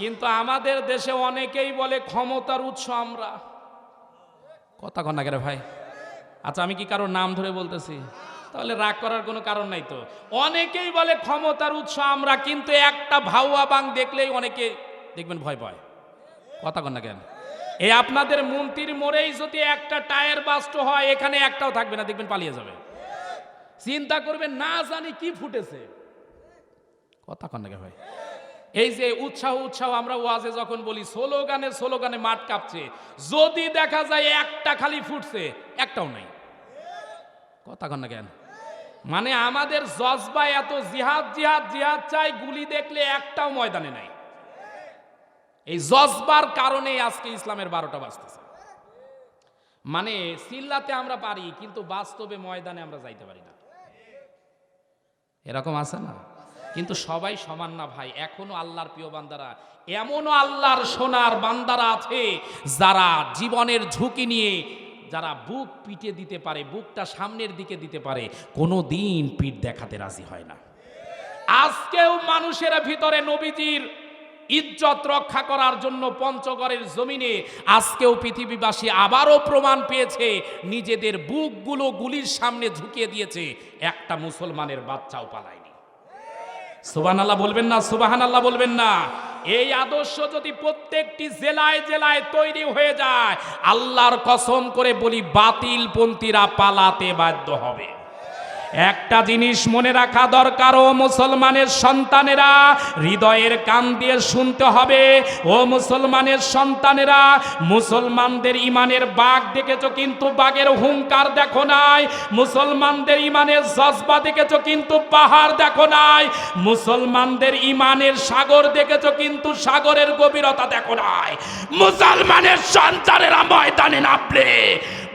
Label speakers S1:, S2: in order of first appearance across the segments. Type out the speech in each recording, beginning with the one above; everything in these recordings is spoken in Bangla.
S1: কিন্তু আমাদের দেশে অনেকেই বলে ক্ষমতার উৎস আমরা। কথা কন না কেরে ভাই? আচ্ছা আমি কি কারোর নাম ধরে বলতেছি? তাহলে রাগ করার কোনো কারণ নাই তো। অনেকেই বলে ক্ষমতার উৎস আমরা, কিন্তু একটা ভাউয়া বাং দেখলেই অনেকে দেখবেন ভয় ভয় কথা কন না কেন? এই আপনাদের মন্ত্রীর মোড়েই যদি একটা টায়ার বাস্ট হয়, এখানে একটাও থাকবে না, দেখবেন পালিয়ে যাবে। চিন্তা করবেন, না জানি কি ফুটেছে। কথা কন না ভাই? এই যে উৎসাহ উৎসাহ আমরা ওয়াজে যখন বলি, স্লোগানে স্লোগানে মাঠ কাঁপছে। যদি দেখা যায় একটা খালি ফুটছে, একটাও নাই। কথা কন না কেন? মানে আমাদের জজবা এত জিহাদ জিহাদ জিহাদ চাই, গুলি দেখলে একটাও ময়দানে নাই। এই জজবার কারণে আজকে ইসলামের বারোটা বাজতেছে। মানে সিল্লাতে আমরা পারি, কিন্তু বাস্তবে ময়দানে আমরা যাইতে পারি না। এরকম আছে না? কিন্তু সবাই সমান না ভাই, এখনও আল্লাহর প্রিয় বান্দারা। এমনও আল্লাহর সোনার বান্দারা আছে যারা জীবনের ঝুঁকি নিয়ে, যারা বুক পিটে দিতে পারে, বুকটা সামনের দিকে দিতে পারে কোনো দিন পিঠ দেখাতে রাজি হয় না। আজকেও মানুষের ভিতরে নবীজির ইজ্জত রক্ষা করার জন্য পঞ্চগড়ের জমিনে আজকেও পৃথিবীবাসী আবারও প্রমাণ পেয়েছে, নিজেদের বুকগুলো গুলির সামনে ঝুঁকিয়ে দিয়েছে, একটা মুসলমানের বাচ্চাও পালায়নি। সুবাহ আল্লাহ বলবেন না সুবাহান আল্লাহ বলবেন না। এই আদর্শ যদি প্রত্যেকটি জেলায় জেলায় তৈরি হয়ে যায়, আল্লাহর কসম করে বলি বাতিল পন্থীরা পালাতে বাধ্য হবে। একটা জিনিস মনে রাখা দরকার, ও মুসলমানের সন্তানেরা, হৃদয়ের কান দিয়ে শুনতে হবে। ও মুসলমানের সন্তানেরা, মুসলমানদের ইমানের বাঘ দেখেছ কিন্তু বাঘের হুঙ্কার দেখো নাই। মুসলমানদের ইমানের জজবা দেখেছ কিন্তু পাহাড় দেখো নাই। মুসলমানদের ইমানের সাগর দেখেছ কিন্তু সাগরের গভীরতা দেখো নাই। মুসলমানের সন্তানেরা ময়দানে নামলে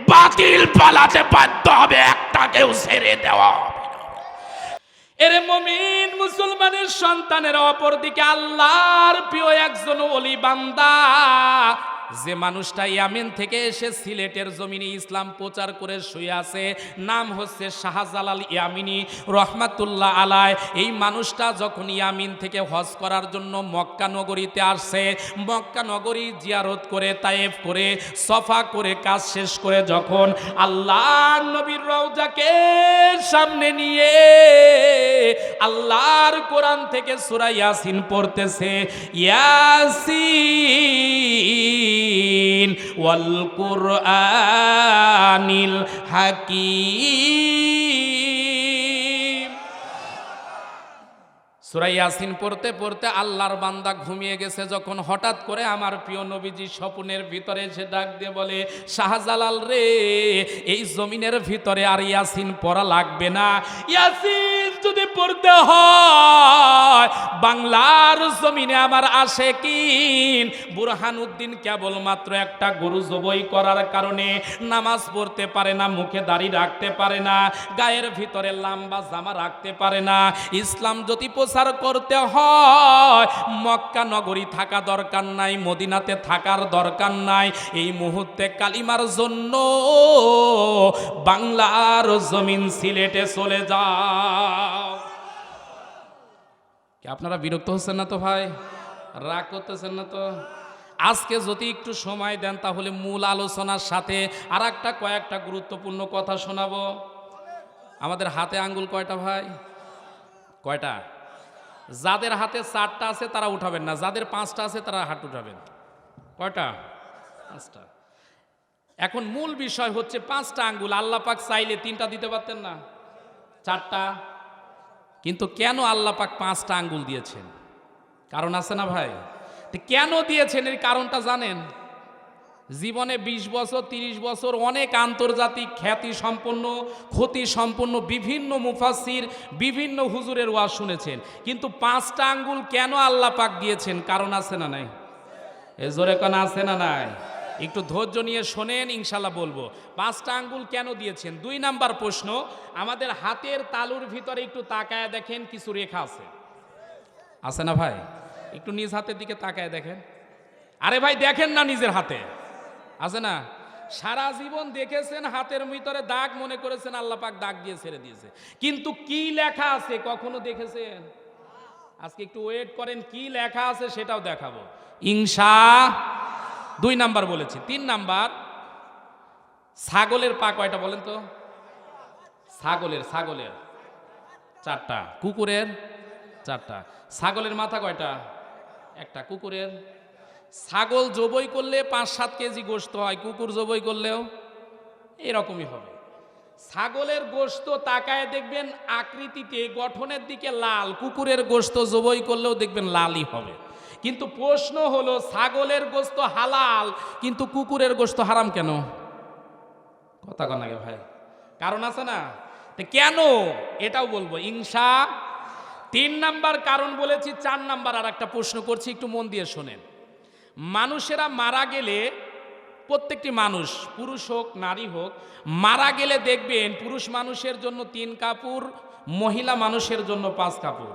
S1: বাতিল পালাতে বাধ্য হবে, একটাকেও ছেড়ে দেওয়া এরে মমিন মুসলমানের সন্তানের অপর দিকে আল্লাহর প্রিয় একজন অলি বান্দা যে মানুষটা ইয়ামিন থেকে এসে সিলেটের জমিনে ইসলাম প্রচার করে শুয়ে আছে, নাম হচ্ছে শাহজালাল ইয়ামিনী রহমাতুল্লাহ আলায় এই মানুষটা যখন ইয়ামিন থেকে হজ করার জন্য মক্কা নগরীতে আসছে, মক্কা নগরী জিয়ারত করে, তায়েফ করে, সফা করে, কাজ শেষ করে যখন আল্লাহ নবীর রওজাকে সামনে নিয়ে আল্লাহর কোরআন থেকে সূরা ইয়াসিন পড়তেছে, ইয়াসিন ওয়াল কুরআনিল হাকিম সুরাই ইয়াসিন পড়তে পড়তে আল্লাহর বান্দা ঘুমিয়ে গেছে, যখন হঠাৎ করে আমার প্রিয় নবীজি স্বপ্নের ভিতরে এসে ডাক দিয়ে বলে, শাহজালাল রে, এই জমিনের ভিতরে আর ইয়াসিন পড়া লাগবে না। ইয়াসিন যদি পড়তে হয়, বাংলার জমিনে আমার আসে কিন? বুরহানুদ্দিন কেবলমাত্র একটা গরু জবই করার কারণে নামাজ পড়তে পারে না, মুখে দাড়ি রাখতে পারে না, গায়ের ভিতরে লম্বা জামা রাখতে পারে না। ইসলাম যদি প্রচার করতে হয়। মক্কা নগরী থাকা দরকার নাই, মদিনাতে থাকার দরকার নাই। এই মুহূর্তে কালিমার জন্য বাংলার জমিন সিলেটে চলে যাও। আপনারা বিরক্ত হচ্ছেন না তো ভাই? রাগ করতেছেন না তো? আজকে যদি একটু সময় দেন, তাহলে মূল আলোচনার সাথে আর একটা কয়েকটা গুরুত্বপূর্ণ কথা শোনাবো। আমাদের হাতে আঙ্গুল কয়টা ভাই? কয়টা? যাদের হাতে চারটা আছে, তারা উঠাবেন না। যাদের পাঁচটা আছে, তারা হাত উঠাবেন। কয়টা? পাঁচটা। এখন মূল বিষয় হচ্ছে পাঁচটা আঙ্গুল। আল্লাহ পাক চাইলে তিনটা দিতে পারতেন না। চারটা। কিন্তু কেন আল্লাহ পাক পাঁচটা আঙ্গুল দিয়েছেন? কারণ আছে না ভাই? কেন দিয়েছেন? এর কারণটা জানেন? জীবনে ২০ বছর ৩০ বছর অনেক আন্তর্জাতিক খ্যাতি সম্পন্ন, ক্ষতি সম্পন্ন বিভিন্ন মুফাসির বিভিন্ন হুজুরের ওয়াজ শুনেছেন। কিন্তু পাঁচটা আঙ্গুল কেন আল্লাহ পাক দিয়েছেন? কারণ আছে না নাই? এ জোরে কোন, আছে না নাই? একটু ধৈর্য নিয়ে শোনেন, ইনশাল্লাহ বলব। পাঁচটা আঙ্গুল কেন দিয়েছেন? দুই নাম্বার প্রশ্ন, আমাদের হাতের তালুর ভিতরে একটু তাকায় দেখেন, কিছু রেখা আছে। আছে না ভাই? একটু নিজ হাতের দিকে তাকায় দেখেন। আরে ভাই, দেখেন না নিজের হাতে। আছে না? সারা জীবন দেখেছেন, হাতের ভিতরে দাগ মনে করেছেন, আল্লাহ পাক দাগ দিয়ে ছেড়ে দিয়েছে। কিন্তু কি লেখা আছে কখনো দেখেছেন? আজকে একটু ওয়েট করেন, কি লেখা আছে সেটাও দেখাবো। ইংসা দুই নাম্বার বলেছি। তিন নাম্বার, ছাগলের পা কয়টা বলেন তো? ছাগলের ছাগলের। চারটা। কুকুরের? চারটা। ছাগলের মাথা কয়টা? একটা। কুকুরের? ছাগল জবই করলে পাঁচ সাত কেজি গোস্ত হয়, কুকুর জবই করলেও এরকমই হবে। ছাগলের গোস্ত তাকায় দেখবেন আকৃতিতে গঠনের দিকে লাল, কুকুরের গোস্ত জবই করলেও দেখবেন লালই হবে। কিন্তু প্রশ্ন হলো, ছাগলের গোস্ত হালাল, কিন্তু কুকুরের গোস্ত হারাম কেন? কথা কন ভাই। কারণ আছে না? কেন? এটাও বলব। ইংসা তিন নাম্বার কারণ বলেছি, চার নাম্বার আর একটা প্রশ্ন করছি, একটু মন দিয়ে শোনেন। মানুষেরা মারা গেলে, প্রত্যেকটি মানুষ, পুরুষ হোক, নারী হোক, মারা গেলে দেখবেন পুরুষ মানুষের জন্য তিন কাপড়, মহিলা মানুষের জন্য পাঁচ কাপড়।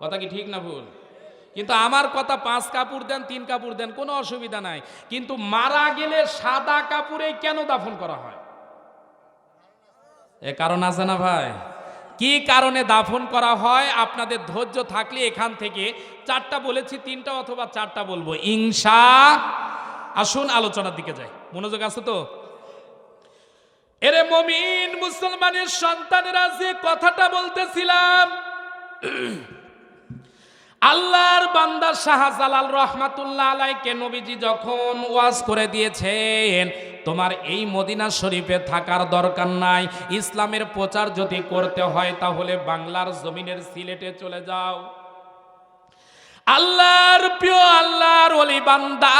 S1: কথা কি ঠিক না ভুল? কিন্তু আমার কথা পাঁচ কাপড় দেন, তিন কাপড় দেন, কোনো অসুবিধা নাই। কিন্তু মারা গেলে সাদা কাপড়ে কেন দাফন করা হয়? এ কারণ আছে না ভাই? কি কারণে দাফন করা হয়, আপনাদের ধৈর্য থাকলে এখান থেকে চারটা বলেছি, তিনটা অথবা চারটা বলব। ইংসা আসুন আলোচনার দিকে যাই। মনোযোগ আছে তো? এরে মমিন, মুসলমানের সন্তানেরা যে কথাটা বলতেছিলাম আল্লাহর বান্দা শাহজালাল রহমাতুল্লাহ আলাইকে নবীজি যখন ওয়াজ করে দিয়েছেন, তোমার এই মদিনা শরীফে থাকার দরকার নাই, ইসলামের প্রচার যদি করতে হয় তাহলে বাংলার জমিনের সিলেটে চলে যাও। আল্লাহর প্রিয়, আল্লাহর অলি বান্দা।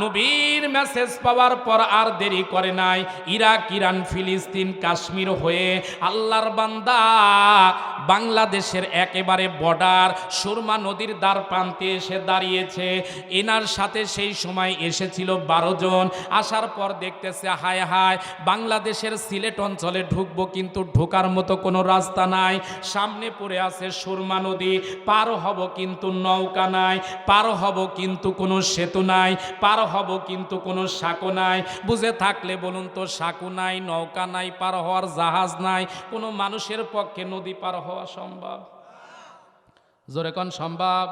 S1: নবীর মেসেজ পাওয়ার পর আর দেরি করে নাই। ইরাক, ইরান, ফিলিস্তিন, কাশ্মীর হয়ে আল্লাহর বান্দা বাংলাদেশের একেবারে বর্ডার সুরমা নদীর দ্বার প্রান্তে এসে দাঁড়িয়েছে। এনার সাথে সেই সময় এসেছিল বারো জন। আসার পর দেখতেছে, হায় হায়, বাংলাদেশের সিলেট অঞ্চলে ঢুকবো কিন্তু ঢোকার মতো কোনো রাস্তা নাই। সামনে পড়ে আছে সুরমা নদী, পার হব কিন্তু নৌকা নাই, পার হব কিন্তু কোনো সেতু নাই, পার হব কিন্তু কোনো সাঁকো নাই। বুঝে থাকলে বলুন তো, সাঁকো নাই, নৌকা নাই, পার হওয়ার জাহাজ নাই, কোনো মানুষের পক্ষে নদী পার হওয়া সম্ভব? জোরে কোন, সম্ভব?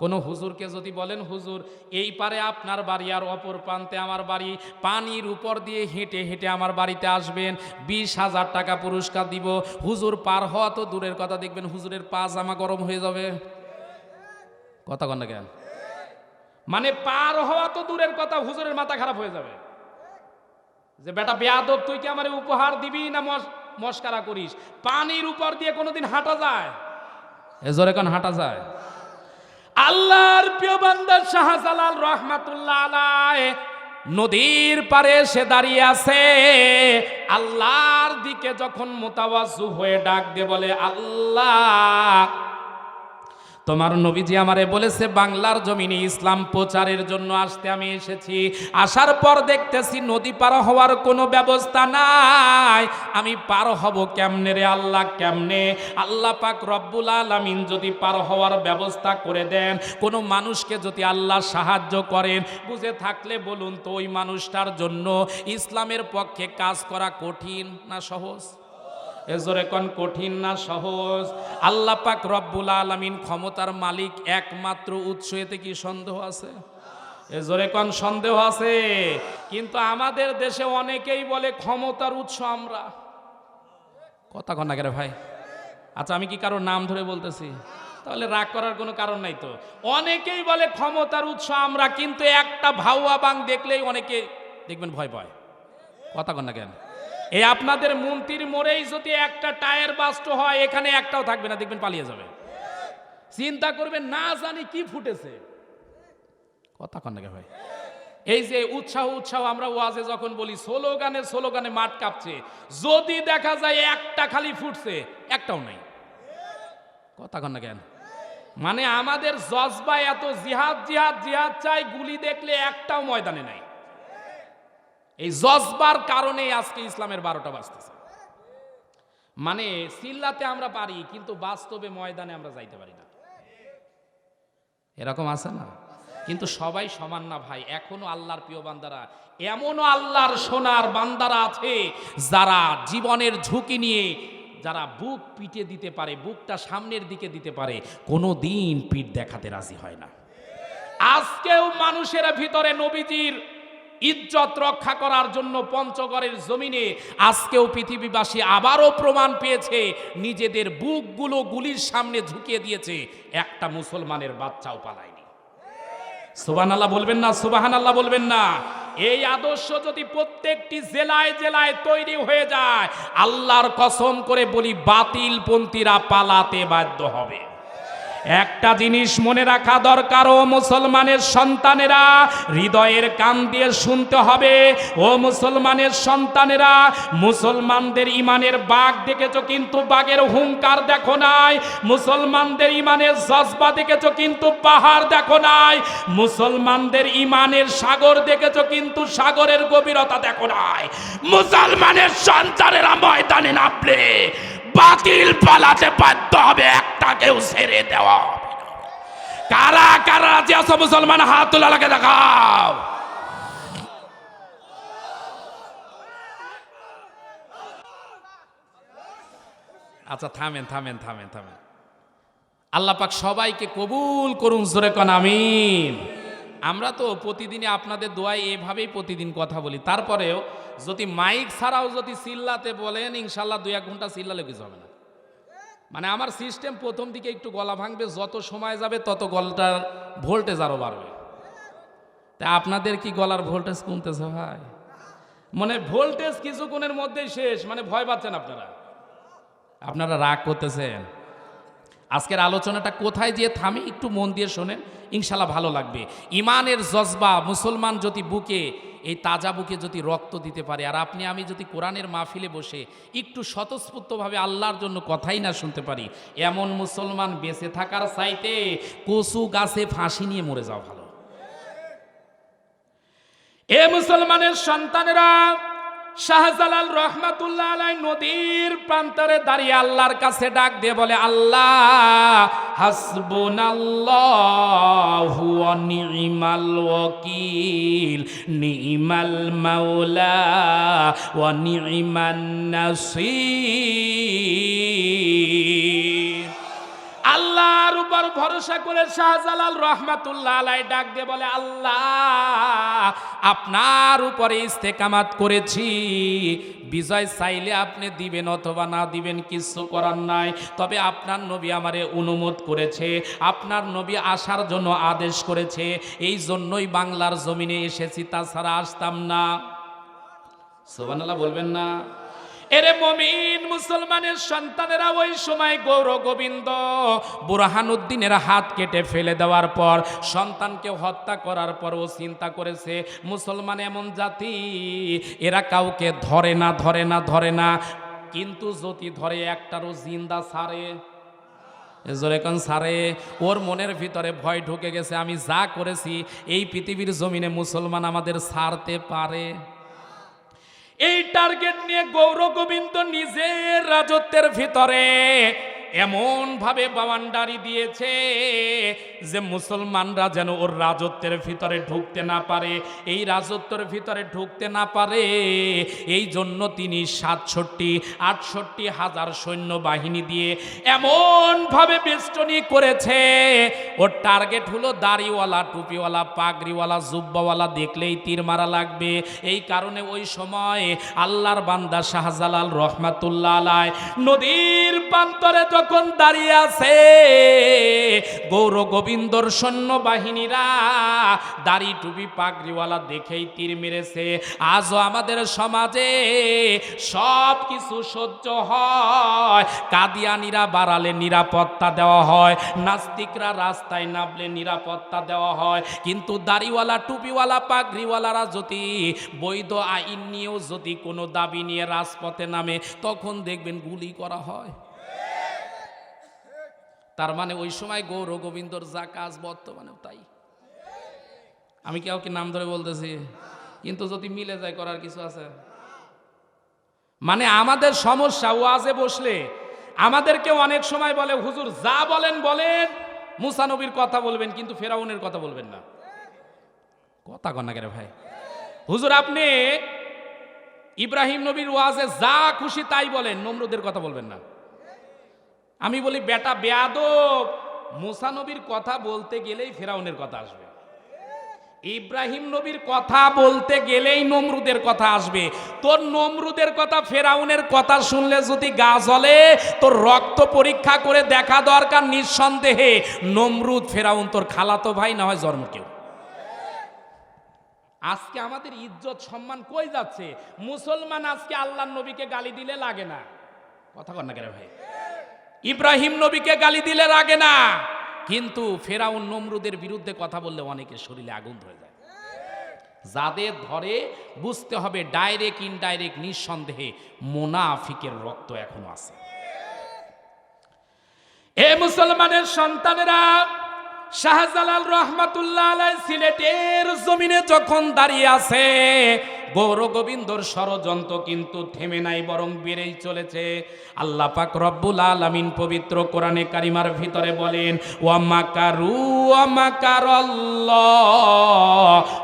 S1: কোনো হুজুরকে যদি বলেন, হুজুর, এই পারে আপনার বাড়ি আর অপর প্রান্তে আমার বাড়ি, পানির উপর দিয়ে হেঁটে হেঁটে আমার বাড়িতে আসবেন, বিশ হাজার টাকা পুরস্কার দিব। হুজুর পার হওয়া তো দূরের কথা, দেখবেন হুজুরের পা জামা গরম হয়ে যাবে। কথা কন কেন? মানে পার হওয়া তো দূরের কথা, হুজুরের মাথা খারাপ হয়ে যাবে। যে বেটা বেয়াদব, তুই কি আমার উপহার দিবি না মস- মস্কারা করিস? পানির উপর দিয়ে কোনোদিন হাঁটা যায়? এ জোরে কোন, হাঁটা যায়? আল্লাহর প্রিয় বান্দা শাহজালাল রহমাতুল্লাহ আলাই নদীর পারে সে দাঁড়িয়ে আছে। আল্লাহর দিকে যখন মোতাবাজু হয়ে ডাক দিয়ে বলে, আল্লাহ তোমার নবীজি আমারে বলেছে, বাংলার জমিনে ইসলাম প্রচারের জন্য আসতে আমি এসেছি। আসার পর দেখতেছি নদী পার হওয়ার কোনো ব্যবস্থা নাই। আমি পার হব কেমনে রে আল্লাহ, কেমনে? আল্লাহ পাক রব্বুল আলামিন যদি পার হওয়ার ব্যবস্থা করে দেন, কোনো মানুষকে যদি আল্লাহ সাহায্য করেন, বুঝে থাকলে বলুন তো ওই মানুষটার জন্য ইসলামের পক্ষে কাজ করা কঠিন না সহজ? এজোরে কোন কঠিন না সহজ। আল্লাহ পাক রব্বুল আলামিন ক্ষমতার মালিক একমাত্র উৎস এতে কি সন্দেহ আছে? এজোরে কোন সন্দেহ আছে। কিন্তু আমাদের দেশে অনেকেই বলে ক্ষমতার উৎস আমরা। কথা কন না ভাই? আচ্ছা আমি কি কারোর নাম ধরে বলতেছি? তাহলে রাগ করার কোনো কারণ নাই তো। অনেকেই বলে ক্ষমতার উৎস আমরা, কিন্তু একটা ভাউয়া বাং দেখলেই অনেকে দেখবেন ভয় ভয় কথা কন না কেন? এই আপনাদের মন্ত্রীর মোড়েই যদি একটা টায়ার বাস্ট হয়, এখানে একটাও থাকবে না, দেখবেন পালিয়ে যাবে। চিন্তা করবেন, না জানি কি ফুটেছে। কথা কন নাকি ভাই? এই যে উৎসাহ উৎসাহ, আমরা ওয়াজে যখন বলি, স্লোগানে স্লোগানে মাঠ কাঁপছে। যদি দেখা যায় একটা খালি ফুটছে, একটাও নাই। কথা কন কেন? মানে আমাদের জজবা এত জিহাদ জিহাদ জিহাদ চাই, গুলি দেখলে একটাও ময়দানে নাই। এই জজবার কারণে আজকে ইসলামের বারোটা বাজতেছে। মানে সিল্লাতে আমরা পারি, কিন্তু বাস্তবে ময়দানে আমরা যাইতে পারি না। এরকম আছে না? কিন্তু সবাই সমান না ভাই, এখনও আল্লাহর প্রিয় বান্দারা, এমনও আল্লাহর সোনার বান্দারা আছে যারা জীবনের ঝুঁকি নিয়ে, যারা বুক পিটে দিতে পারে, বুকটা সামনের দিকে দিতে পারে কোনো দিন পিঠ দেখাতে রাজি হয় না। আজকেও মানুষের ভিতরে নবীজির ইজ্জত রক্ষা করার জন্য পঞ্চগড়ের জমিনে আজকেও পৃথিবীবাসী আবারও প্রমাণ পেয়েছে, নিজেদের বুকগুলো গুলির সামনে ঝুঁকিয়ে দিয়েছে, একটা মুসলমানের বাচ্চাও পালায়নি। সুবাহান আল্লাহ বলবেন না সুবাহান আল্লাহ বলবেন না। এই আদর্শ যদি প্রত্যেকটি জেলায় জেলায় তৈরি হয়ে যায়, আল্লাহর কসম করে বলি বাতিল পন্থীরা পালাতে বাধ্য হবে। একটা জিনিস মনে রাখা দরকার, ও মুসলমানের সন্তানেরা, হৃদয়ের কান দিয়ে শুনতে হবে। ও মুসলমানের সন্তানেরা, মুসলমানদের ইমানের বাঘ দেখেছ কিন্তু বাঘের হুঙ্কার দেখো নাই। মুসলমানদের ইমানের জজবা দেখেছ কিন্তু পাহাড় দেখো নাই। মুসলমানদের ইমানের সাগর দেখেছ কিন্তু সাগরের গভীরতা দেখো নাই। মুসলমানের সন্তানেরা ময়দানে নামলে বাতিল পালাতে বাধ্য হবে। একটাকেও ছেড়ে দেওয়া কারা কারা রাজি আছো মুসলমান? হাত তোলা লাগে দেখাও। আচ্ছা থামেন থামেন থামেন থামেন। আল্লাহ পাক সবাইকে কবুল করুন, জোরে কন, আমিন। আমরা তো প্রতিদিনই আপনাদের দোয়ায় এভাবেই প্রতিদিন কথা বলি। তারপরেও যদি মাইক ছাড়াও যদি চিল্লাতে বলেন, ইনশাল্লাহ দুই এক ঘণ্টা চিল্লালে কিছু হবে না। মানে আমার সিস্টেম প্রথম দিকে একটু গলা ভাঙবে, যত সময় যাবে তত গলাটার ভোল্টেজ আরও বাড়বে। তা আপনাদের কি গলার ভোল্টেজ কমতেছে ভাই? মানে ভোল্টেজ কিছুক্ষণের মধ্যেই শেষ মানে ভয় পাচ্ছেন আপনারা। আপনারা রাগ করতেছেন। আজকের আলোচনাটা কোথায় যেয়ে থামি একটু মন দিয়ে শোনেন, ইনশাল্লাহ ভালো লাগবে। ইমানের জজবা মুসলমান যদি বুকে, এই তাজা বুকে যদি রক্ত দিতে পারে, আর আপনি, আমি যদি কোরআনের মাহফিলে বসে একটু স্বতঃস্ফূর্তভাবে আল্লাহর জন্য কথাই না শুনতে পারি, এমন মুসলমান বেঁচে থাকার চাইতে কচু গাছে ফাঁসি নিয়ে মরে যাওয়া ভালো। এ মুসলমানের সন্তানেরা শাহজালাল রহমাতুল্লাহ আলাই নদীর প্রান্তরে দাঁড়িয়ে আল্লাহর কাছে ডাক দিয়ে বলে, আল্লাহ, হাসবুনাল্লাহু নি'মাল ওয়াকিল, নি'মাল মাওলা ওয়া নি'মান নাসির। আল্লাহর উপর ভরসা করে শাহজালাল রহমাতুল্লাহ আলাই ডাক দিয়ে বলে, আল্লাহ, আপনার উপরে ইস্তেকামাত করেছি। বিজয় চাইলে আপনি দিবেন অথবা না দিবেন, কিছু করার নাই। তবে আপনার নবী আমারে অনুমোদ করেছে, আপনার নবী আসার জন্য আদেশ করেছে। এই জন্যই বাংলার জমিনে এসেছি, তাছাড়া আসতাম না। সোবানাল্লাহ বলবেন না। এরে মমিন মুসলমানের সন্তানেরা ওই সময় গৌর গোবিন্দ বুরহানুদ্দিনের হাত কেটে ফেলে দেওয়ার পর সন্তানকে হত্যা করার পর ও চিন্তা করেছে, মুসলমান এমন জাতি, এরা কাউকে ধরে না ধরে না ধরে না, কিন্তু যদি ধরে একটারও জিন্দা সারে এখন সারে ওর মনের ভিতরে ভয় ঢুকে গেছে, আমি যা করেছি, এই পৃথিবীর জমিনে মুসলমান আমাদের সারতে পারে। এই টার্গেট নিয়ে গৌর গোবিন্দ নিজের রাজত্বের ভিতরে এমন ভাবে বাওয়ান্ডারি দিয়েছে যে মুসলমানরা যেন ওর রাজত্বের ভিতরে ঢুকতে না পারে। এই রাজত্বের ভিতরে ঢুকতে না পারে, এই জন্য তিনি সাতষট্টি, আটষট্টি হাজার সৈন্য বাহিনী দিয়ে এমন ভাবে বেষ্টনী করেছে। ওর টার্গেট হলো দাড়িওয়ালা, টুপিওয়ালা, পাগড়িওয়ালা, জুব্বাওয়ালা দেখলেই তীর মারা লাগবে। এই কারণে ওই সময় আল্লাহর বান্দা শাহজালাল রহমাতুল্লাহ আলাই নদীর প্রান্তরে যখন দাঁড়িয়ে আছে, গৌর গোবিন্দর সৈন্য বাহিনীরা দাড়ি টুপি পাগড়িওয়ালা দেখেই তীর মেরেছে। আজও আমাদের সমাজে সব কিছু সহ্য হয়। কাদিয়ানিরা বাড়ালে নিরাপত্তা দেওয়া হয়, নাস্তিকরা রাস্তায় নামলে নিরাপত্তা দেওয়া হয়। কিন্তু দাড়িওয়ালা, টুপিওয়ালা, পাগড়িওয়ালারা যদি বৈধ আইন নিয়েও যদি কোনো দাবি নিয়ে রাজপথে নামে, তখন দেখবেন গুলি করা হয়। তার মানে ওই সময় গৌর গোবিন্দর যা কাজ বর্তমানেও তাই। আমি কাউকে নাম ধরে বলতেছি? কিন্তু যদি মিলে যায় করার কিছু আছে? মানে আমাদের সমস্যা ওয়াজে বসলে আমাদেরকে অনেক সময় বলে, হুজুর, যা বলেন বলেন। মুসানবীর কথা বলবেন, কিন্তু ফেরাউনের কথা বলবেন না। কথা কন্যা কেন ভাই? হুজুর, আপনি ইব্রাহিম নবীর ওয়াজে যা খুশি তাই বলেন, নমরুদের কথা বলবেন না। আমি বলি, বেটা বেয়াদব। মুসা নবীর কথা বলতে গেলেই ফেরাউনের কথা আসবে। ইব্রাহিম নবীর কথা বলতে গেলেই নমরুদের কথা আসবে। তোর নমরুদের কথা, ফেরাউনের কথা শুনলে যদি গা জ্বলে, তোর রক্ত পরীক্ষা করে দেখা দরকার নিঃসন্দেহে। নমরুদ, ফেরাউন তোর খালাতো ভাই, না হয় জন্ম কেউ। আজকে আমাদের ইজ্জত, সম্মান কই যাচ্ছে? মুসলমান আজকে আল্লাহ নবীকে গালি দিলে লাগে না। কথা কর না কেন ভাই? ইব্রাহিম নবীকে গালি দিলে লাগে না। কিন্তু ফেরাউন নমরুদের বিরুদ্ধে কথা বললে অনেকের শরীরে আগুন ধরে যায়। যাদের ধরে বুঝতে হবে ডাইরেক্ট, ইনডাইরেক্ট, নিঃসন্দেহে মোনাফিকের রক্ত এখনও আছে। এ মুসলমানের সন্তানেরা, শাহজালাল রহমাতুল্লাহ সিলেটের জমিনে যখন দাঁড়িয়ে আছে গৌর গোবিন্দর ষড়যন্ত্র কিন্তু থেমে নাই, বরং বেড়েই চলেছে। আল্লাহ পাক রব্বুল আলামিন পবিত্র কোরআনে কারিমার ভিতরে বলেন, ওয়ামাকারু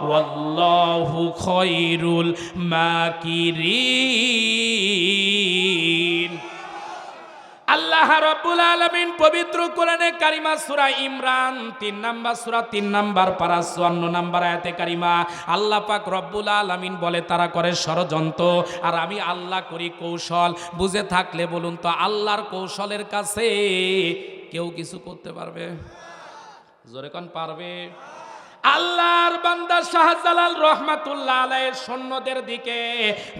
S1: ওয়াল্লাহু খৈরুল মাকিরিন। আল্লাহ রাব্বুল আলামিন পবিত্র কোরআনে কারিমা সূরা ইমরান, তিন নাম্বার সূরা, তিন নাম্বার পারা 54 নাম্বার আয়াতে কারিমা। আল্লাহ পাক রব্বুল আলামিন বলে, তারা করে ষড়যন্ত্র, আর আমি আল্লাহ করি কৌশল। বুঝে থাকলে বলুন তো, আল্লাহর কৌশলের কাছে কেউ কিছু করতে পারবে? জোরে কোন, পারবে? আল্লাহর বান্দা শাহজালাল রহমাতুল্লাহ আলাইয়ের সৈন্যদের দিকে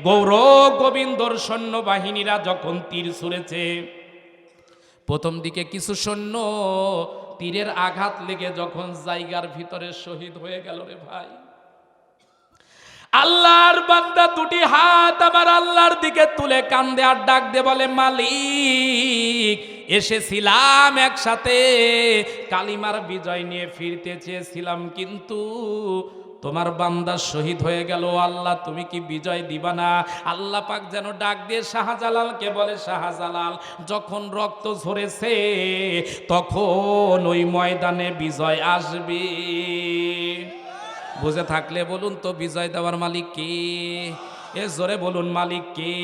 S1: গৌর গোবিন্দর সৈন্য বাহিনীরা যখন তীর ছুঁড়েছে প্রথম দিকে কিছু সৈন্য তীরের আঘাত লেগে যখন জায়গার ভিতরে শহীদ হয়ে গেল রে ভাই। আল্লাহর বান্দা দুটি হাত আমার আল্লাহর দিকে তুলে কান্দে আর ডাক দে বলে, মালিক, এসেছিলাম একসাথে। কালিমার বিজয় নিয়ে ফিরতে চেয়েছিলাম কিন্তু তোমার বান্দা শহীদ হয়ে গেল, আল্লাহ তুমি কি বিজয় দিবা না? আল্লাহ পাক যেন ডাক দিয়ে শাহজালালকে বলে, শাহজালাল, যখন রক্ত ঝরেছে, তখন ওই ময়দানে বিজয় আসবে। বুঝে থাকলে বলুন তো, বিজয় দেওয়ার মালিক কে? এ জোরে বলুন, মালিক কে?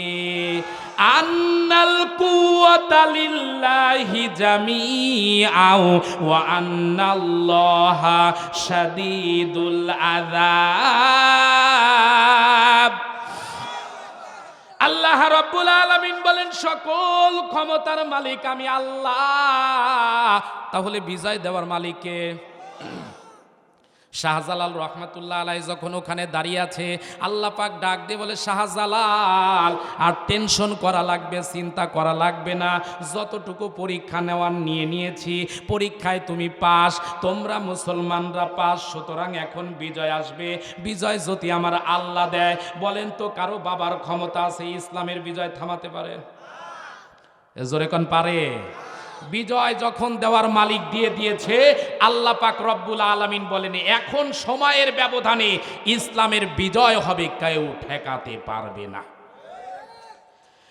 S1: আন্নাল কুওয়াতা লিল্লাহি জামিআও ওয়া আন্নাল্লাহা শাদীদুল আযাব। আল্লাহ রব্বুল আলামিন বলেন, সকল ক্ষমতার মালিক আমি আল্লাহ। তাহলে বিজয় দেওয়ার মালিককে শাহজালাল রহমাতুল্লাহ আলাই যখন ওখানে দাঁড়িয়ে আছে, আল্লাহ পাক ডাক দিয়ে বলে, শাহজালাল, আর টেনশন করা লাগবে, চিন্তা করা লাগবে না। যতটুকু পরীক্ষা নেওয়ার নিয়ে নিয়েছি, পরীক্ষায় তুমি পাস, তোমরা মুসলমানরা পাস, সুতরাং এখন বিজয় আসবে। বিজয় যদি আমার আল্লাহ দেয়, বলেন তো কারও বাবার ক্ষমতা আছে, ইসলামের বিজয় থামাতে পারে? জোরে কোন পারে? বিজয় যখন দেওয়ার মালিক দিয়ে দিয়েছে, আল্লাহ পাক রব্বুল আলমিন বলেন, এখন সময়ের ব্যবধানে ইসলামের বিজয় হবে কেউ ঠেকাতে পারবে না।